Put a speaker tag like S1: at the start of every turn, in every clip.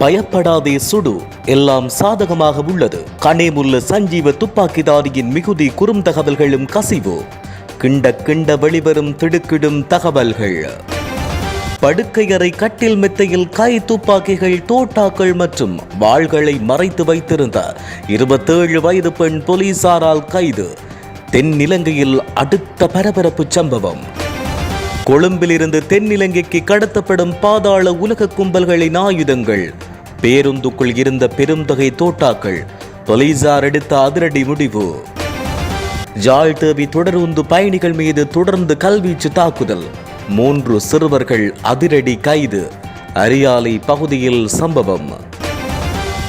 S1: பயப்படாதே சுடு. எல்லாம் சாதகமாக உள்ளது. கனேமுள்ள சஞ்சீவ துப்பாக்கிதாரியின் மிகுதி குறும் தகவல்களும் கசிவு. கிண்ட கிண்ட வெளிவரும் திடுக்கிடும் தகவல்கள். படுக்கையறை கட்டில் மெத்தையில் கை துப்பாக்கிகள் தோட்டாக்கள் மற்றும் வாள்களை மறைத்து வைத்திருந்த இருபத்தேழு வயது பெண் போலீசாரால் கைது. தென்னிலங்கையில் அடுத்த பரபரப்பு சம்பவம். கொழும்பிலிருந்து தென்னிலங்கைக்கு கடத்தப்படும் பாதாள உலக கும்பல்களின் ஆயுதங்கள். பேருந்துக்குள் இருந்த பெருந்தொகை தோட்டாக்கள் போலீசார் எடுத்த அதிரடி முடிவு. ஜாழ் தேவி தொடருந்து பயணிகள் மீது தொடர்ந்து கல்வீச்சு தாக்குதல். மூன்று சிறுவர்கள் அதிரடி கைது. அரியாலை பகுதியில் சம்பவம்.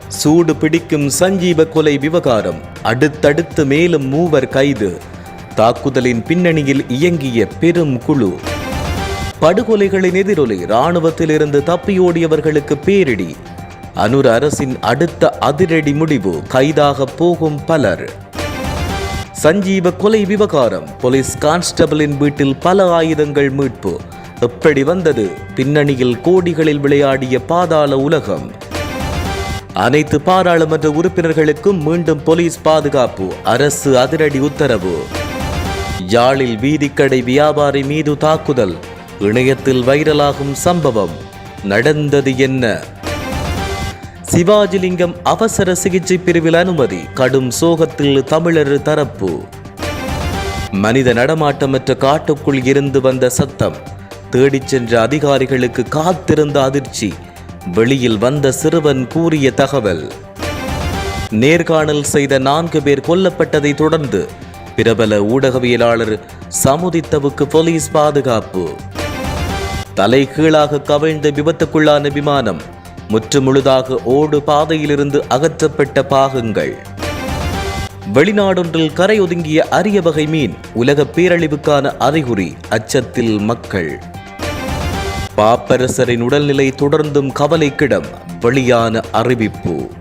S1: சூடு பிடிக்கும் சஞ்சீவ கொலை விவகாரம். அடுத்தடுத்து மேலும் மூவர் கைது. தாக்குதலின் பின்னணியில் இயங்கிய பெரும் குழு. படுகொலைகளின் எதிரொலி இராணுவத்திலிருந்து தப்பியோடியவர்களுக்கு பேரிடி. அனுர அரசின் அடுத்த அதிரடி முடிவு கைதாக போகும் பலர். சஞ்சீவ கொலை விவகாரம் போலீஸ் கான்ஸ்டபிளின் வீட்டில் பல ஆயுதங்கள் மீட்பு. எப்படி வந்தது? பின்னணியில் கோடிகளில் விளையாடிய பாதாள உலகம். அனைத்து பாராளுமன்ற உறுப்பினர்களுக்கும் மீண்டும் போலீஸ் பாதுகாப்பு அரசு அதிரடி உத்தரவு. யாழில் வீதிக்கடை வியாபாரி மீது தாக்குதல் இணையத்தில் வைரலாகும் சம்பவம் நடந்தது என்ன? சிவாஜிலிங்கம் அவசர சிகிச்சை பிரிவில் அனுமதி. கடும் சோகத்தில் தமிழர் தரப்பு. மனித நடமாட்டமற்ற காட்டுக்குள் இருந்து வந்த சத்தம். தேடிச் சென்ற அதிகாரிகளுக்கு காத்திருந்த அதிர்ச்சி. வெளியில் வந்த சிறுவன் கூறிய தகவல். நேர்காணல் செய்த நான்கு பேர் கொல்லப்பட்டதை தொடர்ந்து பிரபல ஊடகவியலாளர் சமுதித்தவுக்கு போலீஸ் பாதுகாப்பு. தலை கீழாக கவிழ்ந்த விபத்துக்குள்ளான விமானம் முற்றுமுழுதாக ஓடு பாதையிலிருந்து அகற்றப்பட்ட பாகங்கள். வெளிநாடொன்றில் கரையொதுங்கிய அரிய வகை மீன் உலக பேரழிவுக்கான அறிகுறி அச்சத்தில் மக்கள். பாப்பரசரின் உடல்நிலை தொடர்ந்தும் கவலைக்கிடம் வெளியான அறிவிப்பு.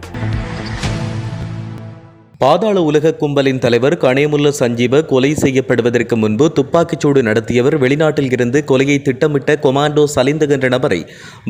S1: பாதாள உலக கும்பலின் தலைவர் கனேமுல்ல சஞ்சீவ கொலை செய்யப்படுவதற்கு முன்பு துப்பாக்கிச்சூடு நடத்தியவர் வெளிநாட்டில் இருந்து கொலையை திட்டமிட்ட கொமாண்டோ சலிந்த என்ற நபரை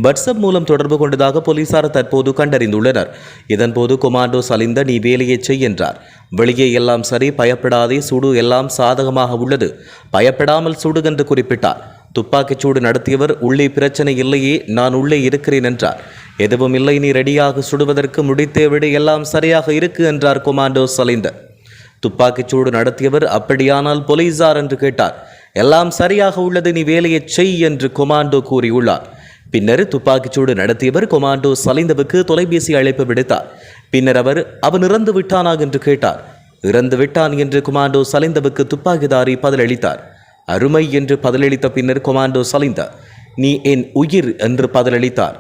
S1: வாட்ஸ்அப் மூலம் தொடர்பு கொண்டதாக போலீசார் தற்போது கண்டறிந்துள்ளனர். இதன்போது கொமாண்டோ சலிந்த நீ வேலையை செய் என்றார். வெளியே எல்லாம் சரி பயப்படாதே சுடு எல்லாம் சாதகமாக உள்ளது. பயப்படாமல் சுடு என்று குறிப்பிட்டார். துப்பாக்கிச்சூடு நடத்தியவர் உள்ளே பிரச்சனை இல்லையே நான் உள்ளே இருக்கிறேன் என்றார். எதுவும் இல்லை நீ ரெடியாக சுடுவதற்கு முடித்தே விடு எல்லாம் சரியாக இருக்கு என்றார் கொமாண்டோ சலிந்த. துப்பாக்கிச்சூடு நடத்தியவர் அப்படியானால் போலீசார் என்று கேட்டார். எல்லாம் சரியாக உள்ளது நீ வேலையை செய் என்று கொமாண்டோ கூறியுள்ளார். பின்னர் துப்பாக்கிச்சூடு நடத்தியவர் கொமாண்டோ சலிந்தவுக்கு தொலைபேசி அழைப்பு விடுத்தார். பின்னர் அவர் அவன் இறந்து விட்டானா? என்று கேட்டார். இறந்து விட்டான் என்று கொமாண்டோ சலிந்தவுக்கு துப்பாக்கிதாரி பதிலளித்தார். அருமை என்று பதிலளித்த பின்னர் கொமாண்டோ சலிந்தார் நீ என் உயிர் என்று பதிலளித்தார்.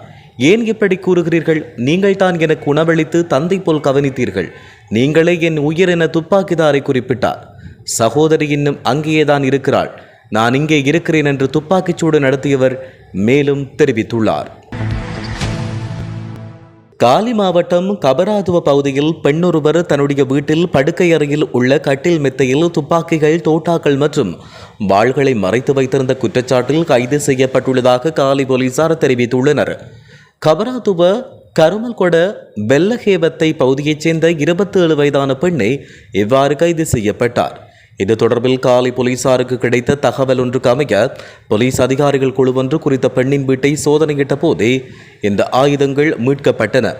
S1: ஏன் இப்படி கூறுகிறீர்கள்? நீங்கள் தான் எனக்கு உணவளித்து தந்தை போல் கவனித்தீர்கள். நீங்களே என் உயிர் என துப்பாக்கிதாரை குறிப்பிட்டார். சகோதரி இன்னும் அங்கேயேதான் இருக்கிறாள். நான் இங்கே இருக்கிறேன் என்று துப்பாக்கிச்சூடு நடத்தியவர் மேலும் தெரிவித்துள்ளார். காலி மாவட்டம் கபராதுவ பகுதியில் பெண்ணொருவர் தன்னுடைய வீட்டில் படுக்கை அறையில் உள்ள கட்டில் மெத்தையில் துப்பாக்கிகள் தோட்டாக்கள் மற்றும் வாள்களை மறைத்து வைத்திருந்த குற்றச்சாட்டில் கைது செய்யப்பட்டுள்ளதாக காலி போலீசார் தெரிவித்துள்ளனர். கபராதுவ கருமல்கொட வெள்ளகேவத்தை பகுதியைச் சேர்ந்த இருபத்தேழு வயதான பெண்ணை இவ்வாறு கைது செய்யப்பட்டார். இது தொடர்பில் காலை போலீசாருக்கு கிடைத்த தகவல் ஒன்றுக்கு அமைய போலீஸ் அதிகாரிகள் குழு ஒன்று குறித்த பெண்ணின் வீட்டை சோதனையிட்ட போதே இந்த ஆயுதங்கள் மீட்கப்பட்டன.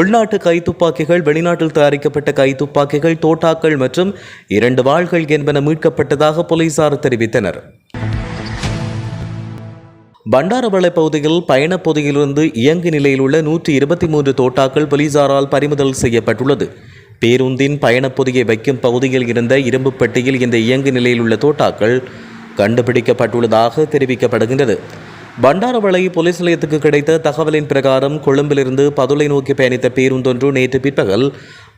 S1: உள்நாட்டு கைத்துப்பாக்கிகள் வெளிநாட்டில் தயாரிக்கப்பட்ட கைத்துப்பாக்கிகள் தோட்டாக்கள் மற்றும் இரண்டு வாள்கள் என்பன மீட்கப்பட்டதாக போலீசார் தெரிவித்தனர். பண்டாரவளை பகுதியில் பயணப்பகுதியிலிருந்து இயங்கு நிலையில் உள்ள நூற்றி இருபத்தி மூன்று தோட்டாக்கள் போலீசாரால் பறிமுதல் செய்யப்பட்டுள்ளது. பேருந்தின் பயணப்பொதியை வைக்கும் பகுதியில் இருந்த இரும்பு பெட்டியில் இந்த இயங்கு நிலையில் உள்ள தோட்டாக்கள் கண்டுபிடிக்கப்பட்டுள்ளதாக தெரிவிக்கப்படுகின்றது. பண்டாரவளை போலீஸ் நிலையத்துக்கு கிடைத்த தகவலின் பிரகாரம் கொழும்பிலிருந்து பதுளை நோக்கி பயணித்த பேருந்தொன்று நேற்று பிற்பகல்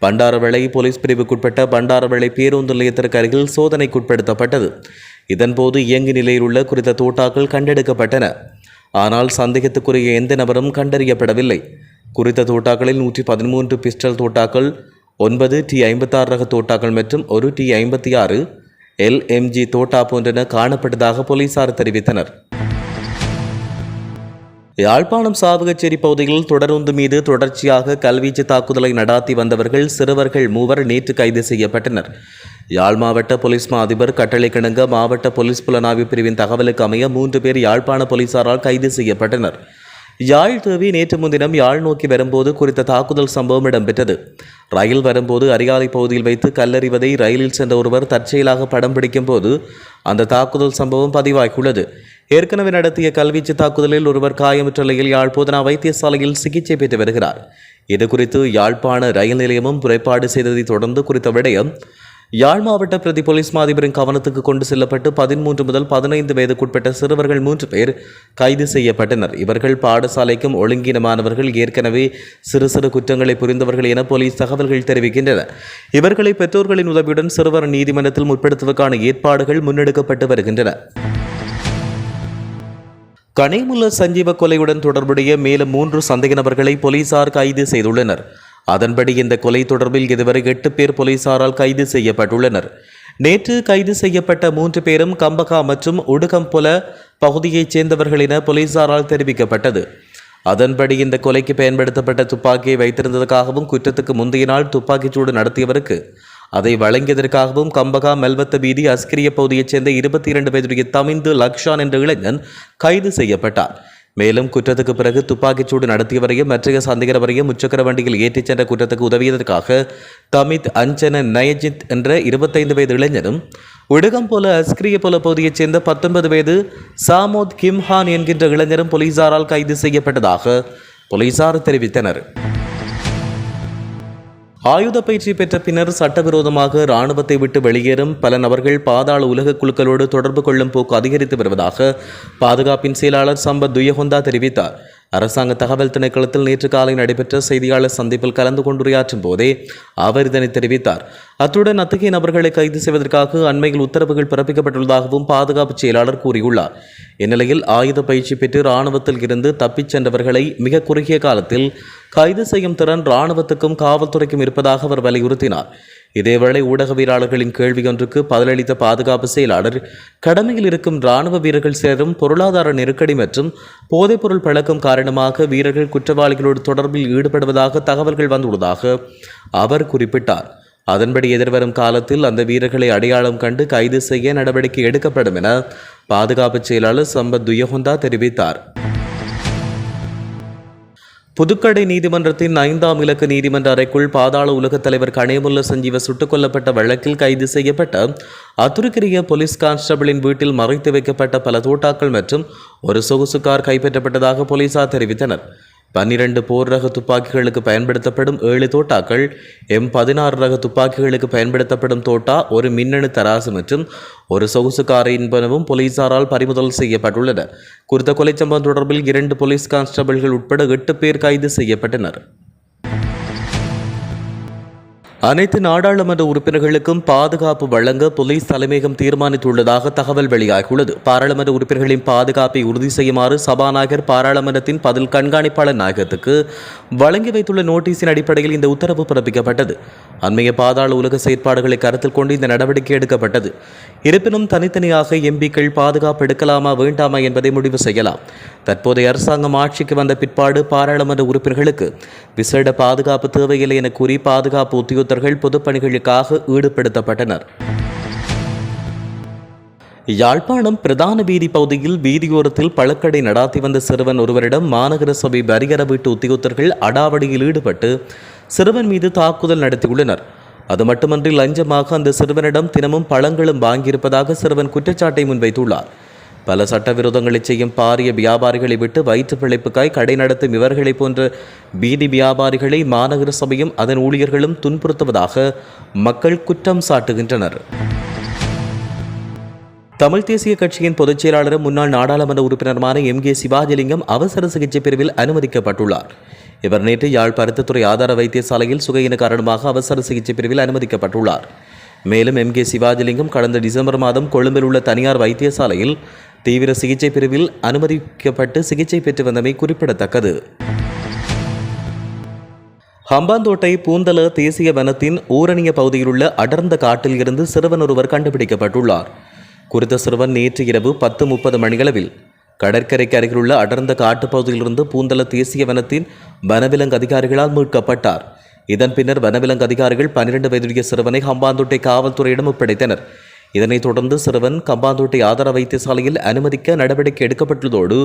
S1: பண்டாரவளை போலீஸ் பிரிவுக்குட்பட்ட பண்டாரவளை பேருந்து நிலையத்திற்கு அருகில் சோதனைக்குட்படுத்தப்பட்டது. இதன்போது இயங்கு நிலையில் உள்ள குறித்த தோட்டாக்கள் கண்டெடுக்கப்பட்டன. ஆனால் சந்தேகத்துக்குரிய எந்த நபரும் கண்டறியப்படவில்லை. குறித்த தோட்டாக்களில் நூற்றி பதிமூன்று பிஸ்டல் தோட்டாக்கள் ஒன்பது டி ஐம்பத்தாறு ரக தோட்டாக்கள் மற்றும் ஒரு டி ஐம்பத்தி ஆறு எல்எம்ஜி தோட்டா போன்றன காணப்பட்டதாக போலீசார் தெரிவித்தனர். யாழ்ப்பாணம் சாவகச்சேரி பகுதியில் தொடருந்து மீது தொடர்ச்சியாக கல்வீச்சு தாக்குதலை நடாத்தி வந்தவர்கள் சிறுவர்கள் மூவர் நேற்று கைது செய்யப்பட்டனர். யாழ் மாவட்ட போலீஸ் மா அதிபர் கட்டளை கிணங்க மாவட்ட போலீஸ் புலனாய்வு பிரிவின் தகவலுக்கு அமைய மூன்று பேர் யாழ்ப்பாண போலீசாரால் கைது செய்யப்பட்டனர். யாழ் தேவி நேற்று முன்தினம் யாழ் நோக்கி வரும்போது குறித்த தாக்குதல் சம்பவம் இடம்பெற்றது. ரயில் வரும்போது அரியாலை பகுதியில் வைத்து கல்லறிவதை ரயிலில் சென்ற ஒருவர் தற்செயலாக படம் பிடிக்கும் போது அந்த தாக்குதல் சம்பவம் பதிவாகியுள்ளது. ஏற்கனவே நடத்திய கல்வீச்சு தாக்குதலில் ஒருவர் காயமுற்ற நிலையில் யாழ் போதனா வைத்தியசாலையில் சிகிச்சை பெற்று வருகிறார். இதுகுறித்து யாழ்ப்பாண ரயில் நிலையமும் குறைபாடு செய்ததைத் தொடர்ந்து குறித்த விடயம் யாழ் மாவட்ட பிரதி போலீஸ் மாதிபரின் கவனத்துக்கு கொண்டு செல்லப்பட்டு பதிமூன்று முதல் பதினைந்து வயதுக்குட்பட்ட சிறுவர்கள் மூன்று பேர் கைது செய்யப்பட்டனர். இவர்கள் பாடசாலைக்கும் ஒழுங்கினமானவர்கள் ஏற்கனவே சிறு சிறு குற்றங்களை புரிந்தவர்கள் என போலீஸ் தகவல்கள் தெரிவிக்கின்றன. இவர்களை பெற்றோர்களின் உதவியுடன் சிறுவர் நீதிமன்றத்தில் முற்படுத்துவதற்கான ஏற்பாடுகள் முன்னெடுக்கப்பட்டு வருகின்றன. கனிமுல்ல சஞ்சீவ கொலையுடன் தொடர்புடைய மேலும் மூன்று சந்தேக நபர்களை போலீசார் கைது செய்துள்ளனர். அதன்படி இந்த கொலை தொடர்பில் இதுவரை எட்டு பேர் போலீசாரால் கைது செய்யப்பட்டுள்ளனர். நேற்று கைது செய்யப்பட்ட மூன்று பேரும் கம்பகா மற்றும் உடுகம்பொல பகுதியைச் சேர்ந்தவர்கள் என போலீசாரால் தெரிவிக்கப்பட்டது. அதன்படி இந்த கொலைக்கு பயன்படுத்தப்பட்ட துப்பாக்கியை வைத்திருந்ததற்காகவும் குற்றத்துக்கு முந்தைய நாள் துப்பாக்கிச்சூடு நடத்தியவருக்கு அதை வழங்கியதற்காகவும் கம்பகா மெல்வத்த வீதி அஸ்கிரிய பகுதியைச் சேர்ந்த இருபத்தி இரண்டு வயதுடைய தமிந்து லக்ஷான் என்ற இளைஞன் கைது செய்யப்பட்டார் மேலும் குற்றத்துக்கு பிறகு துப்பாக்கிச்சூடு நடத்தியவரையும் மற்றைய சந்தேகவரையும் முச்சக்கர வண்டியில் ஏற்றிச் சென்ற குற்றத்துக்கு உதவியதற்காக தமித் அஞ்சன நயஜித் என்ற இருபத்தைந்து வயது இளைஞரும் உடகம் போல அஸ்கிரிய போல பகுதியைச் சேர்ந்த பத்தொன்பது வயது சாமோத் கிம்ஹான் என்கின்ற இளைஞரும் போலீசாரால் கைது செய்யப்பட்டதாக போலீசார் தெரிவித்தனர். ஆயுத பயிற்சி பெற்ற பின்னர் சட்டவிரோதமாக இராணுவத்தை விட்டு வெளியேறும் பல நபர்கள் பாதாள உலக குழுக்களோடு தொடர்பு கொள்ளும் போக்கு அதிகரித்து வருவதாக பாதுகாப்பின் செயலாளர் சம்பத் துயஹொந்தா தெரிவித்தார். அரசாங்க தகவல் திணைக்களத்தில் நேற்று காலை நடைபெற்ற செய்தியாளர் சந்திப்பில் கலந்து கொண்டுரையாற்றும் போதே அவர் இதனை தெரிவித்தார். அத்துடன் அத்தகைய நபர்களை கைது செய்வதற்காக அண்மையில் உத்தரவுகள் பிறப்பிக்கப்பட்டுள்ளதாகவும் பாதுகாப்பு செயலாளர் கூறியுள்ளார். இந்நிலையில் ஆயுத பயிற்சி பெற்று இராணுவத்தில் இருந்து தப்பிச் சென்றவர்களை மிக குறுகிய காலத்தில் கைது செய்யும் திறன் இராணுவத்துக்கும் காவல்துறைக்கும் இருப்பதாக அவர் வலியுறுத்தினார். இதேவேளை ஊடகவியலாளர்களின் கேள்வி ஒன்றுக்கு பதிலளித்த பாதுகாப்பு செயலாளர் கடமையில் இருக்கும் ராணுவ வீரர்கள் சேரும் பொருளாதார நெருக்கடி மற்றும் போதைப்பொருள் பழக்கம் காரணமாக வீரர்கள் குற்றவாளிகளோடு தொடர்பில் ஈடுபடுவதாக தகவல்கள் வந்துள்ளதாக அவர் குறிப்பிட்டார். அதன்படி எதிர்வரும் காலத்தில் அந்த வீரர்களை அடையாளம் கண்டு கைது செய்ய நடவடிக்கை எடுக்கப்படும் என பாதுகாப்பு செயலாளர் சம்பத் துயகுந்தா தெரிவித்தார். புதுக்கடை நீதிமன்றத்தின் ஐந்தாம் இலக்கு நீதிமன்ற அறைக்குள் பாதாள உலகத் தலைவர் கணேமுல்ல சஞ்சீவ சுட்டுக் கொல்லப்பட்ட வழக்கில் கைது செய்யப்பட்ட அத்துருக்கிரிய போலீஸ் கான்ஸ்டபிளின் வீட்டில் மறைத்து வைக்கப்பட்ட பல தோட்டாக்கள் மற்றும் ஒரு சொகுசு கார் கைப்பற்றப்பட்டதாக போலீசார் தெரிவித்தனர். பன்னிரண்டு போர் ரக துப்பாக்கிகளுக்கு பயன்படுத்தப்படும் ஏழு தோட்டாக்கள் எம் பதினாறு ரக துப்பாக்கிகளுக்கு பயன்படுத்தப்படும் தோட்டா ஒரு மின்னணு தராசு மற்றும் ஒரு சொகுசு கார் என்பனவும் போலீசாரால் பறிமுதல் செய்யப்பட்டுள்ளன. குறித்த கொலை சம்பவம் தொடர்பில் இரண்டு போலீஸ் கான்ஸ்டபிள்கள் உட்பட எட்டு பேர் கைது செய்யப்பட்டனர். அனைத்து நாடாளுமன்ற உறுப்பினர்களுக்கும் பாதுகாப்பு வழங்க போலீஸ் தலைமையகம் தீர்மானித்துள்ளதாக தகவல் வெளியாகியுள்ளது. பாராளுமன்ற உறுப்பினர்களின் பாதுகாப்பை உறுதி செய்யுமாறு சபாநாயகர் பாராளுமன்றத்தின் பதில் கண்காணிப்பாளர் நாயகத்துக்கு வழங்கி வைத்துள்ள நோட்டீஸின் அடிப்படையில் இந்த உத்தரவு பிறப்பிக்கப்பட்டது. அண்மைய பாதாள உலக செயற்பாடுகளை கருத்தில் கொண்டு இந்த நடவடிக்கை எடுக்கப்பட்டது. இருப்பினும் தனித்தனியாக எம்பிக்கள் பாதுகாப்பு எடுக்கலாமா வேண்டாமா என்பதை முடிவு செய்யலாம். தற்போதைய அரசாங்கம் ஆட்சிக்கு வந்த பிற்பாடு பாராளுமன்ற உறுப்பினர்களுக்கு விசேட பாதுகாப்பு தேவையில்லை என கூறி பாதுகாப்பு உத்தியோகத்தர்கள் பொதுப்பணிகளுக்காக ஈடுபடுத்தப்பட்டனர். யாழ்ப்பாணம் பிரதான வீதி பகுதியில் வீதியோரத்தில் பழக்கடை நடாத்தி வந்த சிறுவன் ஒருவரிடம் மாநகர சபை வரிகர வீட்டு உத்தியோகத்தர்கள் அடாவடியில் ஈடுபட்டு சிறுவன் மீது தாக்குதல் நடத்தியுள்ளனர். அது மட்டுமன்றி லஞ்சமாக அந்த சிறுவனிடம் தினமும் பழங்களும் வாங்கியிருப்பதாக சிறுவன் குற்றச்சாட்டை முன்வைத்துள்ளார். பல சட்டவிரோதங்களை செய்யும் பாரிய வியாபாரிகளை விட்டு வயிற்று பிழைப்புக்காய் கடை நடத்தும் இவர்களை போன்ற பீதி வியாபாரிகளை மாநகர சபையும் அதன் ஊழியர்களும் துன்புறுத்துவதாக மக்கள் குற்றம் சாட்டுகின்றனர். தமிழ் தேசிய கட்சியின் பொதுச் செயலாளரும் முன்னாள் நாடாளுமன்ற உறுப்பினருமான எம் கே சிவாஜிலிங்கம் அவசர சிகிச்சை பிரிவில் அனுமதிக்கப்பட்டுள்ளார். இவர் நேற்று யாழ் பருத்தத்துறை ஆதார வைத்தியசாலையில் சுகையின காரணமாக அவசர சிகிச்சை பிரிவில் அனுமதிக்கப்பட்டுள்ளார். மேலும் எம் கே சிவாஜிலிங்கம் கடந்த டிசம்பர் மாதம் கொழும்பில் உள்ள தனியார் வைத்தியசாலையில் தீவிர சிகிச்சை பிரிவில் அனுமதிக்கப்பட்டு சிகிச்சை பெற்று வந்தமை குறிப்பிடத்தக்கது. ஹம்பாந்தோட்டை பூந்தல தேசிய வனத்தின் ஊரணிய பகுதியில் உள்ள அடர்ந்த காட்டில் இருந்து சிறுவன் ஒருவர் கண்டுபிடிக்கப்பட்டுள்ளார். குறித்த சிறுவன் நேற்று இரவு பத்து முப்பது மணியளவில் கடற்கரைக்கு அருகிலுள்ள அடர்ந்த காட்டுப்பகுதியிலிருந்து பூந்தல தேசிய வனத்தின் வனவிலங்கு அதிகாரிகளால் மீட்கப்பட்டார். இதன் பின்னர் வனவிலங்கு அதிகாரிகள் பன்னிரண்டு வயதுடைய சிறுவனை ஹம்பாந்தோட்டை காவல்துறையிடம் ஒப்படைத்தனர். இதனைத் தொடர்ந்து சிறுவன் கம்பாந்தோட்டை ஆதார வைத்தியசாலையில் அனுமதிக்க நடவடிக்கை எடுக்கப்பட்டுள்ளதோடு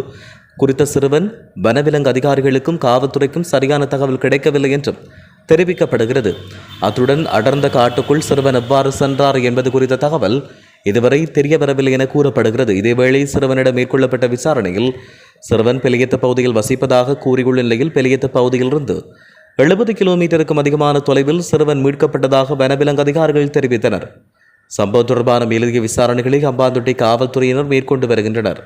S1: குறித்த சிறுவன் வனவிலங்கு அதிகாரிகளுக்கும் காவல்துறைக்கும் சரியான தகவல் கிடைக்கவில்லை என்றும் தெரிவிக்கப்படுகிறது. அத்துடன் அடர்ந்த காட்டுக்குள் சிறுவன் எவ்வாறு சென்றார் என்பது குறித்த தகவல் இதுவரை தெரிய வரவில்லை என கூறப்படுகிறது. இதேவேளை சிறுவனிடம் மேற்கொள்ளப்பட்ட விசாரணையில் சிறுவன் பெலியத்த பகுதியில் வசிப்பதாக கூறியுள்ள நிலையில் பெலியத்த பகுதியிலிருந்து எழுபது கிலோமீட்டருக்கும் அதிகமான தொலைவில் சிறுவன் மீட்கப்பட்டதாக வனவிலங்கு அதிகாரிகள் தெரிவித்தனர். சம்பவம் தொடர்பான மேலதிக விசாரணைகளை அம்பாந்தோட்டை காவல்துறையினர் மேற்கொண்டு வருகின்றனர்.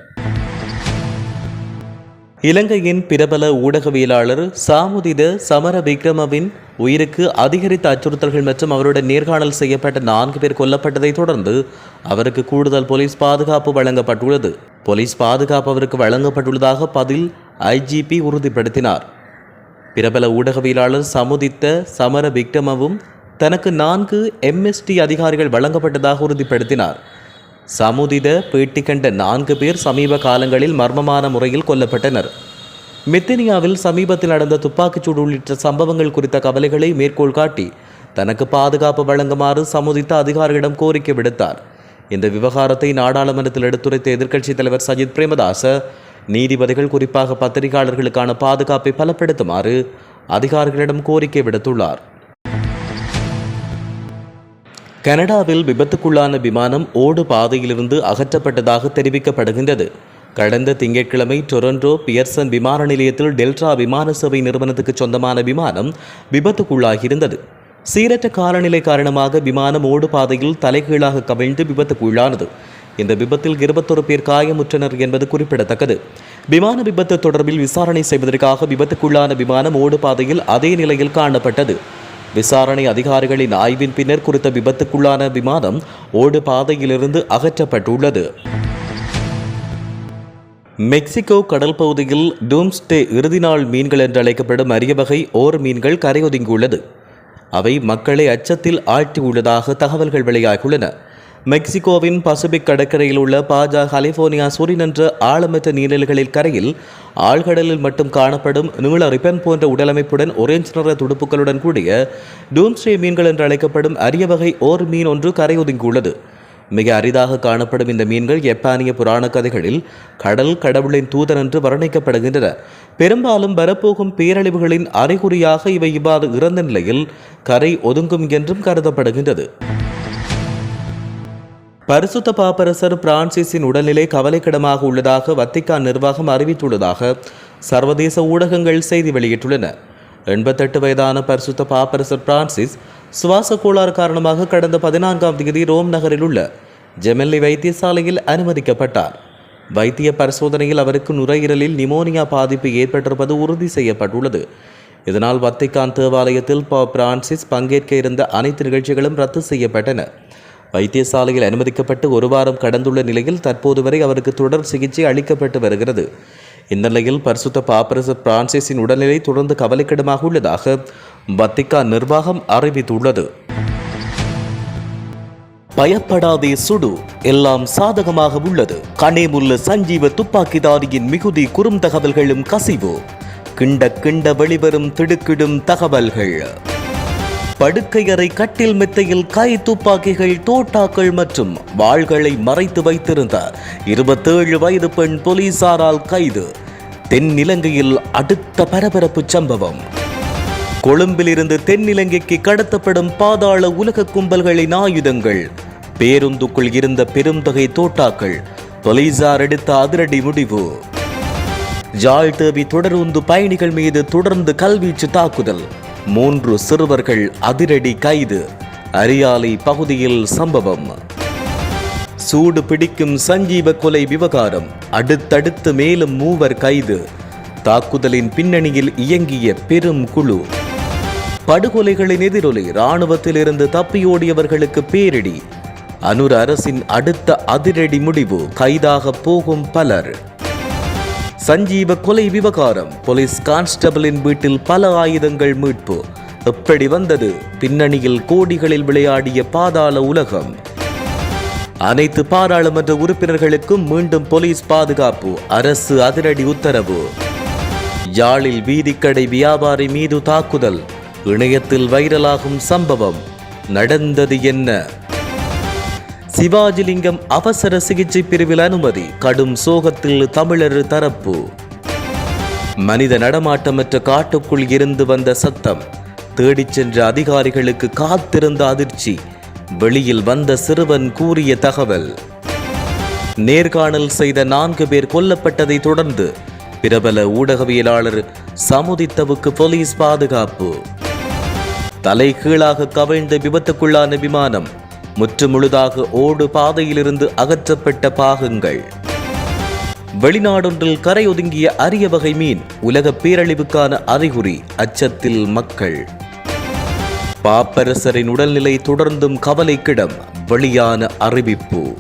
S1: இலங்கையின் பிரபல ஊடகவியலாளர் சாமுதித சமர விக்ரமவின் உயிருக்கு அதிகரித்த அச்சுறுத்தல்கள் மற்றும் அவருடன் நேர்காணல் செய்யப்பட்ட நான்கு பேர் கொல்லப்பட்டதை தொடர்ந்து அவருக்கு கூடுதல் போலீஸ் பாதுகாப்பு வழங்கப்பட்டுள்ளது. போலீஸ் பாதுகாப்பு அவருக்கு வழங்கப்பட்டுள்ளதாக பதில் ஐஜிபி உறுதிப்படுத்தினார். பிரபல ஊடகவியலாளர் சமுதித்த சமர விக்ரமவும் தனக்கு நான்கு எம்எஸ்டி அதிகாரிகள் வழங்கப்பட்டதாக உறுதிப்படுத்தினார். சமுதித பேட்டி கண்ட நான்கு பேர் சமீப காலங்களில் மர்மமான முறையில் கொல்லப்பட்டனர். மெத்தினியாவில் சமீபத்தில் நடந்த துப்பாக்கிச்சூடு உள்ளிட்ட சம்பவங்கள் குறித்த கவலைகளை மேற்கோள் காட்டி தனக்கு பாதுகாப்பு வழங்குமாறு சமுதித்த அதிகாரிகளிடம் கோரிக்கை விடுத்தார். இந்த விவகாரத்தை நாடாளுமன்றத்தில் எடுத்துரைத்த எதிர்க்கட்சித் தலைவர் சஜித் பிரேமதாச நீதிபதிகள் குறிப்பாக பத்திரிகையாளர்களுக்கான பாதுகாப்பை பலப்படுத்துமாறு அதிகாரிகளிடம் கோரிக்கை விடுத்துள்ளார். கனடாவில் விபத்துக்குள்ளான விமானம் ஓடு பாதையிலிருந்து அகற்றப்பட்டதாக தெரிவிக்கப்படுகின்றது. கடந்த திங்கட்கிழமை டொரண்டோ பியர்சன் விமான நிலையத்தில் டெல்டா விமான சேவை நிறுவனத்துக்கு சொந்தமான விமானம் விபத்துக்குள்ளாகியிருந்தது. சீரற்ற காலநிலை காரணமாக விமானம் ஓடு பாதையில் தலைகீழாக கவிழ்ந்து விபத்துக்குள்ளானது. இந்த விபத்தில் இருபத்தொரு பேர் காயமுற்றனர் என்பது குறிப்பிடத்தக்கது. விமான விபத்து தொடர்பில் விசாரணை செய்வதற்காக விபத்துக்குள்ளான விமானம் ஓடு பாதையில் அதே நிலையில் காணப்பட்டது. விசாரணை அதிகாரிகளின் ஆய்வின் பின்னர் குறித்த விபத்துக்குள்ளான விமானம் ஓடு பாதையிலிருந்து அகற்றப்பட்டுள்ளது. மெக்சிகோ கடல் பகுதியில் டூம்ஸ்டே இறுதி நாள் மீன்கள் என்று அழைக்கப்படும் அரிய வகை ஓர் மீன்கள் கரையொதுங்கியுள்ளது. அவை மக்களை அச்சத்தில் ஆழ்த்தியுள்ளதாக தகவல்கள் வெளியாகியுள்ளன. மெக்சிகோவின் பசிபிக் கடற்கரையில் உள்ள பாஜா கலிபோர்னியா சூரியன் ஆழமற்ற நீர்நிலைகளில் கரையில் ஆழ்கடலில் மட்டும் காணப்படும் நீள ரிப்பன் போன்ற உடலமைப்புடன் ஒரேஞ்ச் நிற துடுப்புகளுடன் கூடிய டூம்ஸ்டே மீன்கள் என்று அழைக்கப்படும் அரிய வகை ஓர் மீன் ஒன்று கரையொதுங்கியுள்ளது. மிக அரிதாக காணப்படும் இந்த மீன்கள் ஜப்பானிய புராண கதைகளில் கடல் கடவுளின் தூதன் என்று வர்ணிக்கப்படுகின்றன. பெரும்பாலும் வரப்போகும் பேரழிவுகளின் அறிகுறியாக இவை இவ்வாறு இறந்த நிலையில் கரை ஒதுங்கும் என்றும் கருதப்படுகின்றது. பரிசுத்த பாப்பரசர் பிரான்சிஸின் உடல்நிலை கவலைக்கிடமாக உள்ளதாக வத்திக்கான் நிர்வாகம் அறிவித்துள்ளதாக சர்வதேச ஊடகங்கள் செய்தி வெளியிட்டுள்ளன. எண்பத்தெட்டு வயதான பரிசுத்த பாப்பரசர் பிரான்சிஸ் சுவாச கோளாறு காரணமாக கடந்த பதினான்காம் தேதி ரோம் நகரில் உள்ள ஜெமெல்லி வைத்தியசாலையில் அனுமதிக்கப்பட்டார். வைத்திய பரிசோதனையில் அவருக்கு நுரையீரலில் நிமோனியா பாதிப்பு ஏற்பட்டிருப்பது உறுதி செய்யப்பட்டுள்ளது. இதனால் வத்திக்கான் தேவாலயத்தில் பிரான்சிஸ் பங்கேற்க இருந்த அனைத்து நிகழ்ச்சிகளும் ரத்து செய்யப்பட்டன. வைத்தியசாலையில் அனுமதிக்கப்பட்டு ஒரு வாரம் கடந்துள்ள நிலையில் தற்போது வரை அவருக்கு தொடர் சிகிச்சை அளிக்கப்பட்டு வருகிறது. இந்நிலையில் பரிசுத்த பாப்பரச பிரான்சிஸின் உடல்நிலை தொடர்ந்து கவலைக்கிடமாக உள்ளதாக வத்திகா நிர்வாகம் அறிவித்துள்ளது. பயப்படாதே சுடு எல்லாம் சாதகமாக உள்ளது. கனேமுள்ள சஞ்சீவ துப்பாக்கிதாரியின் மிகுதி குறும் தகவல்களும் கசிவு. கிண்ட கிண்ட வெளிவரும் திடுக்கிடும் தகவல்கள். படுக்கையறை கட்டில் மெத்தையில் கை துப்பாக்கிகள் தோட்டாக்கள் மற்றும் வாள்களை மறைத்து வைத்திருந்த இருபத்தேழு வயது பெண் போலீசாரால் கைது. தென்னிலங்கையில் அடுத்த பரபரப்பு சம்பவம். கொழும்பிலிருந்து தென்னிலங்கைக்கு கடத்தப்படும் பாதாள உலக கும்பல்களின் ஆயுதங்கள் பேருந்துக்குள் இருந்த பெருந்தொகை தோட்டாக்கள் போலீசார் எடுத்த அதிரடி முடிவு. ஜாழ் தேவி தொடருந்து பயணிகள் மீது தொடர்ந்து கல்வீச்சு தாக்குதல். மூன்று சிறுவர்கள் அதிரடி கைது. அரியாலை பகுதியில் சம்பவம். சூடு பிடிக்கும் சஞ்சீவ கொலை விவகாரம். அடுத்தடுத்து மேலும் மூவர் கைது. தாக்குதலின் பின்னணியில் இயங்கிய பெரும் குழு. படுகொலைகளின் எதிரொலி இராணுவத்திலிருந்து தப்பியோடியவர்களுக்கு பேரிடி. அனுர அரசின் அடுத்த அதிரடி முடிவு கைதாக போகும் பலர். சஞ்சீவ கொலை விவகாரம். போலீஸ் கான்ஸ்டபிளின் வீட்டில் பல ஆயுதங்கள் மீட்பு. எப்படி வந்தது? பின்னணியில் கோடிகளில் விளையாடிய பாதாள உலகம். அனைத்து பாராளுமன்ற உறுப்பினர்களுக்கும் மீண்டும் போலீஸ் பாதுகாப்பு. அரசு அதிரடி உத்தரவு. யாழில் வீதிக்கடை வியாபாரி மீது தாக்குதல். இணையத்தில் வைரலாகும் சம்பவம். நடந்தது என்ன? சிவாஜிலிங்கம் அவசர சிகிச்சை பிரிவில் அனுமதி. கடும் சோகத்தில் தமிழர் தரப்பு. மனித நடமாட்டமற்ற காட்டுக்குள் இருந்து வந்த சத்தம். தேடிச் சென்ற அதிகாரிகளுக்கு காத்திருந்த அதிர்ச்சி. வெளியில் வந்த சிறுவன் கூறிய தகவல். நேர்காணல் செய்த நான்கு பேர் கொல்லப்பட்டதை தொடர்ந்து பிரபல ஊடகவியலாளர் சமுதித்தவுக்கு போலீஸ் பாதுகாப்பு. தலை கீழாக கவிழ்ந்த விபத்துக்குள்ளான விமானம் முற்றுமுழுதாக ஓடு பாதையிலிருந்து அகற்றப்பட்ட பாகங்கள். வெளிநாடொன்றில் கரையொதுங்கிய அரிய வகை மீன் உலக பேரழிவுக்கான அறிகுறி அச்சத்தில் மக்கள். பாப்பரசரின் உடல்நிலை தொடர்ந்தும் கவலைக்கிடம் வெளியான அறிவிப்பு.